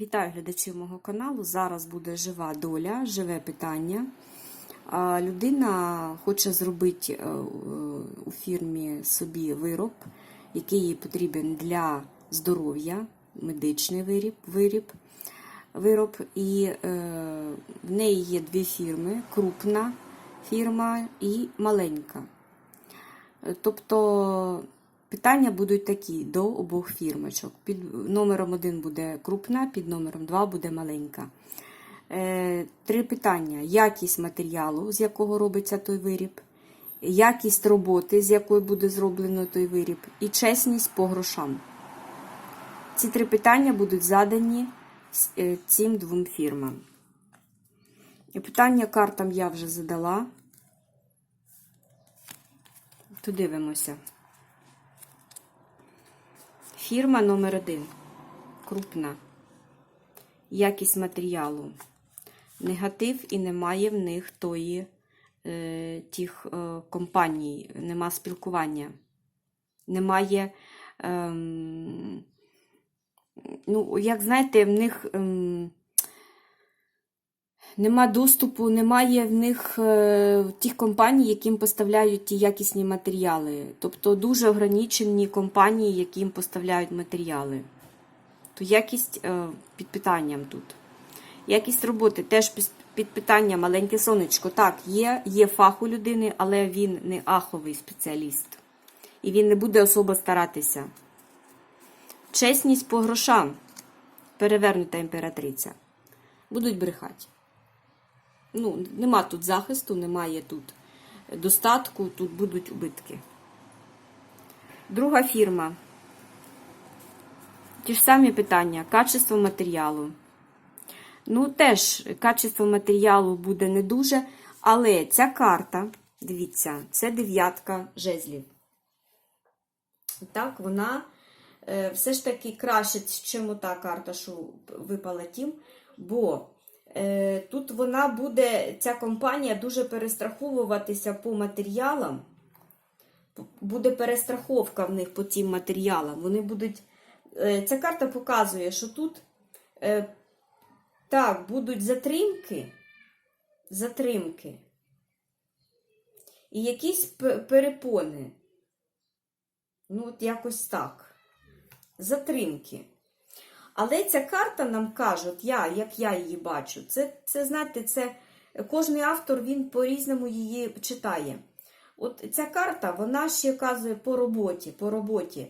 Вітаю глядачів мого каналу. Зараз буде жива доля, живе питання. Людина хоче зробити е, у фірмі собі вироб, який їй потрібен для здоров'я, медичний виріб, виріб, вироб. І е, в неї є дві фірми: крупна фірма і маленька. Е, Тобто питання будуть такі до обох фірмочок. Під номером один буде крупна, під номером два буде маленька. Е, Три питання: якість матеріалу, з якого робиться той виріб, якість роботи, з якої буде зроблено той виріб, і чесність по грошам. Ці три питання будуть задані е, цим двом фірмам. І питання картам я вже задала. То дивимося. Фірма номер один. Крупна. Якість матеріалу. Негатив і немає в них тої е, тих е, компаній, нема спілкування. Немає. е, ну, як знаєте, в них. Ем, Нема доступу, немає в них е, тих компаній, яким поставляють ті якісні матеріали. Тобто дуже ограничені компанії, яким поставляють матеріали. То якість е, під питанням тут. Якість роботи теж під- питанням маленьке сонечко. Так, є, є фах у людини, але він не аховий спеціаліст. І він не буде особо старатися. Чесність по грошам. Перевернута імператриця. Будуть брехати. Ну, нема тут захисту, немає тут достатку, тут будуть убитки. Друга фірма. Ті ж самі питання. Качество матеріалу. Ну, теж качество матеріалу буде не дуже, але ця карта, дивіться, це дев'ятка жезлів. Так, вона е, все ж таки краще, ніж та карта, що випала тім, бо тут вона буде, ця компанія дуже перестраховуватися по матеріалам. Буде перестраховка в них по цим матеріалам. Вони будуть. е, Ця карта показує, що тут е, так, будуть затримки, затримки і якісь перепони. Ну, от якось так. Затримки. Але ця карта нам каже, от я, як я її бачу, це, це знаєте, це кожний автор він по-різному її читає. От ця карта, вона ще казує по роботі. по роботі.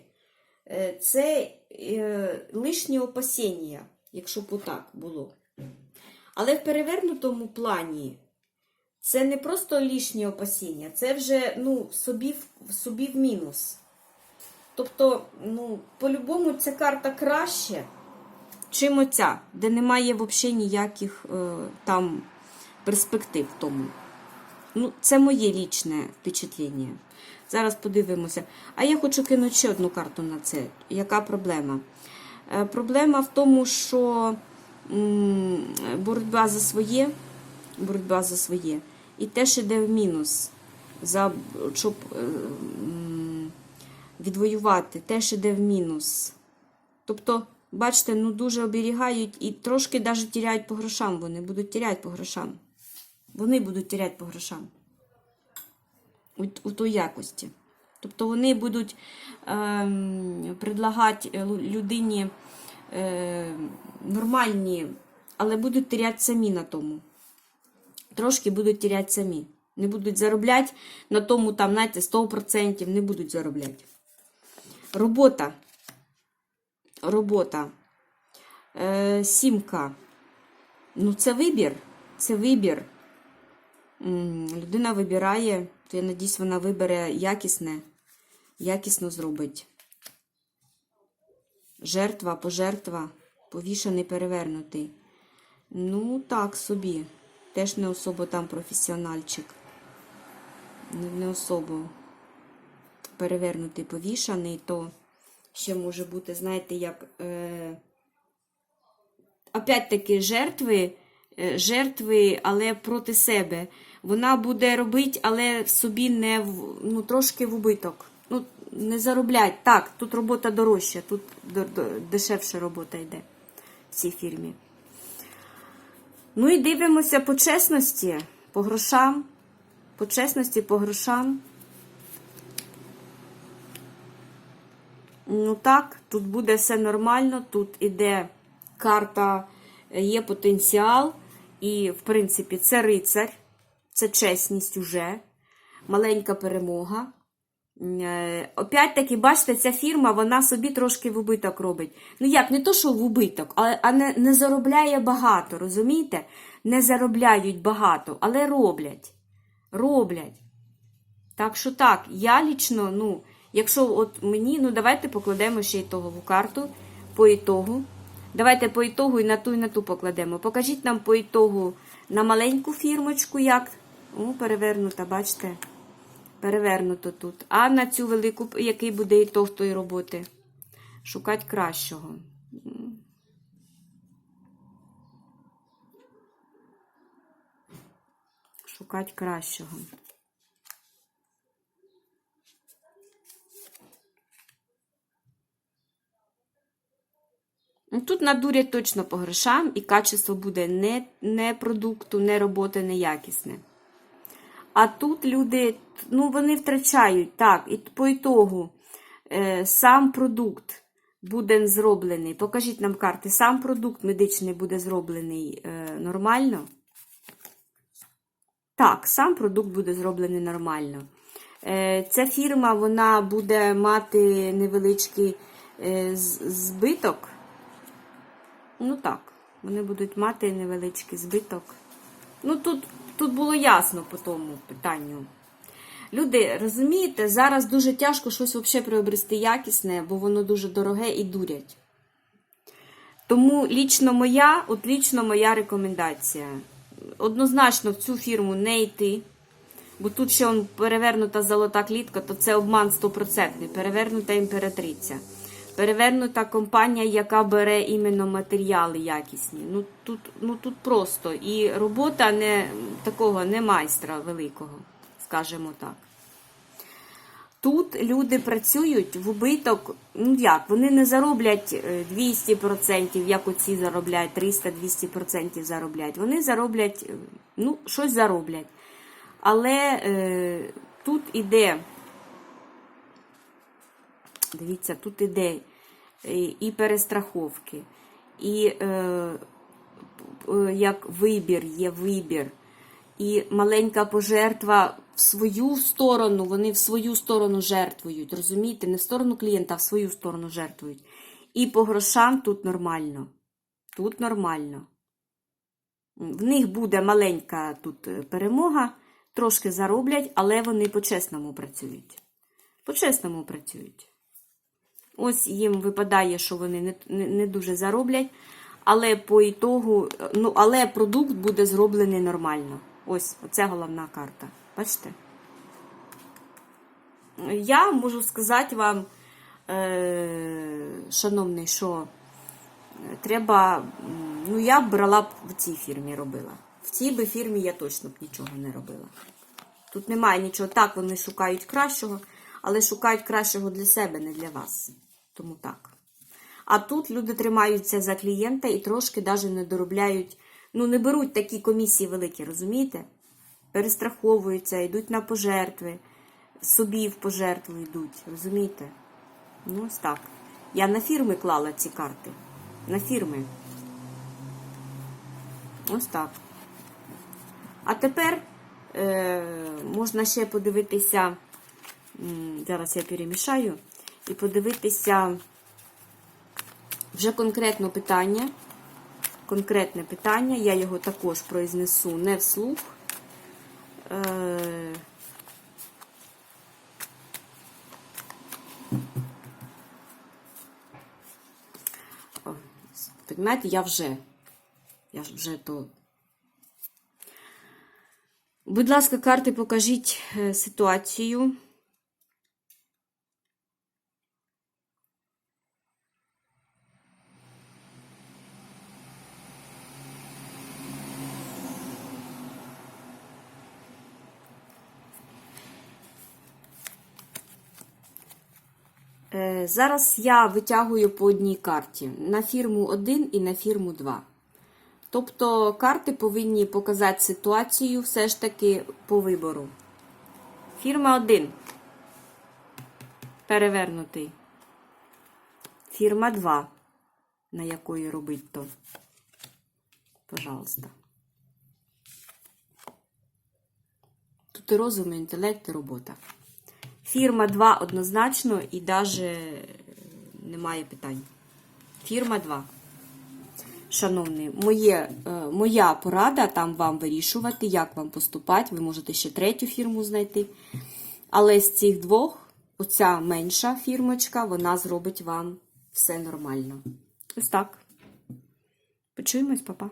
Е, Це е, лишні опасіння, якщо б отак було. Але в перевернутому плані це не просто лишні опасіння, це вже ну, собі, собі в мінус. Тобто, ну, по-любому ця карта краще, чим оця, де немає взагалі ніяких е, там перспектив тому. Ну, це моє лічне впечатлення. Зараз подивимося. А я хочу кинути ще одну карту на це. Яка проблема? Е, проблема в тому, що м, боротьба за своє, боротьба за своє, і теж іде в мінус, за, щоб е, відвоювати, теж іде в мінус. Тобто, бачите, ну дуже оберігають і трошки навіть тіряють по грошам. Вони будуть тіряти по грошам. Вони будуть тіряти по грошам. У, у той якості. Тобто вони будуть ем, предлагати е, людині е, нормальні, але будуть тіряти самі на тому. Трошки будуть тіряти самі. Не будуть заробляти на тому, там, знаєте, 100% не будуть заробляти. Робота. Робота. Е, сімка. Ну, це вибір. Це вибір. Людина вибирає, то я надіюсь, вона вибере якісне, якісно зробить. Жертва, пожертва, повішаний, перевернутий. Ну, так собі. Теж не особо там професіональчик. Не, особо перевернутий, повішаний, то ще може бути, знаєте, як. Е... Опять-таки, жертви, е, жертви, але проти себе. Вона буде робити, але собі не в, ну, трошки в убиток. Ну, не зароблять. Так, тут робота дорожча, тут дешевша робота йде. в цій фірмі. Ну і дивимося по чесності, по грошам. По чесності, по грошам. Ну так, тут буде все нормально. Тут іде карта, є потенціал. І, в принципі, це рицар, це чесність уже, маленька перемога. Е, Опять-таки, бачите, ця фірма, вона собі трошки в убиток робить. Ну як, не то, що в убиток, а не, не заробляє багато, розумієте? Не заробляють багато, але роблять. Роблять. Так що так, я лічно, ну, якщо от мені, ну давайте покладемо ще ітогову карту по ітогу. Давайте по ітогу і на ту, і на ту покладемо. Покажіть нам по ітогу на маленьку фірмочку, як. О, перевернута, бачите? Перевернуто тут. А на цю велику, який буде ітог тої роботи? Шукать кращого. М. Шукать кращого. Тут надурять точно по грошам, і качество буде не, не продукту, не роботи, неякісне. А тут люди, ну, вони втрачають, так, і по ітогу е, сам продукт буде зроблений. Покажіть нам карти, сам продукт медичний буде зроблений е, нормально. Так, сам продукт буде зроблений нормально. Е, ця фірма вона буде мати невеличкий е, збиток. Ну так, вони будуть мати невеличкий збиток. Ну тут, тут було ясно по тому питанню. Люди, розумієте, зараз дуже тяжко щось взагалі приобрести якісне, бо воно дуже дороге і дурять. Тому лічно моя, от лічно моя рекомендація. Однозначно в цю фірму не йти. Бо тут ще он перевернута золота клітка, то це обман стопроцентний. Перевернута імператриця. Перевернута компанія, яка бере іменно матеріали якісні. Ну тут, ну тут просто. І робота не такого не майстра великого, скажімо так. Тут люди працюють в убиток, ну як, вони не зароблять е, 200%, як оці заробляють, 300-200% зароблять. Вони зароблять, е, ну, щось зароблять. Але е, тут іде, дивіться, тут іде е, і перестраховки, і е, е, як вибір, є вибір, і маленька пожертва в свою сторону, вони в свою сторону жертвують, розумієте? Не в сторону клієнта, а в свою сторону жертвують. І по грошам тут нормально. Тут нормально. В них буде маленька тут е, перемога, трошки зароблять, але вони по-чесному працюють. По-чесному працюють. Ось їм випадає, що вони не, не, не дуже зароблять, але по ітогу, ну, але продукт буде зроблений нормально. Ось, оце головна карта. Бачите? Я можу сказати вам, е, шановний, що е, треба. Ну, я б брала б в цій фірмі робила. В цій би фірмі я точно б нічого не робила. Тут немає нічого. Так, вони шукають кращого, але шукають кращого для себе, не для вас. Тому так. А тут люди тримаються за клієнта і трошки навіть не доробляють, ну, не беруть такі комісії великі, розумієте? Перестраховуються, йдуть на пожертви, собі в пожертву йдуть, розумієте? Ну, ось так. Я на фірми клала ці карти. На фірми. Ось так. А тепер е, можна ще подивитися, зараз я перемішаю, і подивитися вже конкретно питання. Конкретне питання, я його також произнесу не вслух. Е, Понимаєте, я вже. Я вже то. Будь ласка, карти, покажіть е, ситуацію. Зараз я витягую по одній карті на фірму 1 і на фірму 2. Тобто карти повинні показати ситуацію все ж таки по вибору. Фірма 1. Перевернутий. Фірма 2. На якої робить то. Пожалуйста. Тут і розум, інтелект, і робота. Фірма 2 однозначно і навіть немає питань. Фірма 2. Шановні, моє, е, моя порада там вам вирішувати, як вам поступати. Ви можете ще третю фірму знайти. Але з цих двох, оця менша фірмочка, вона зробить вам все нормально. Ось так. Почуємось, папа.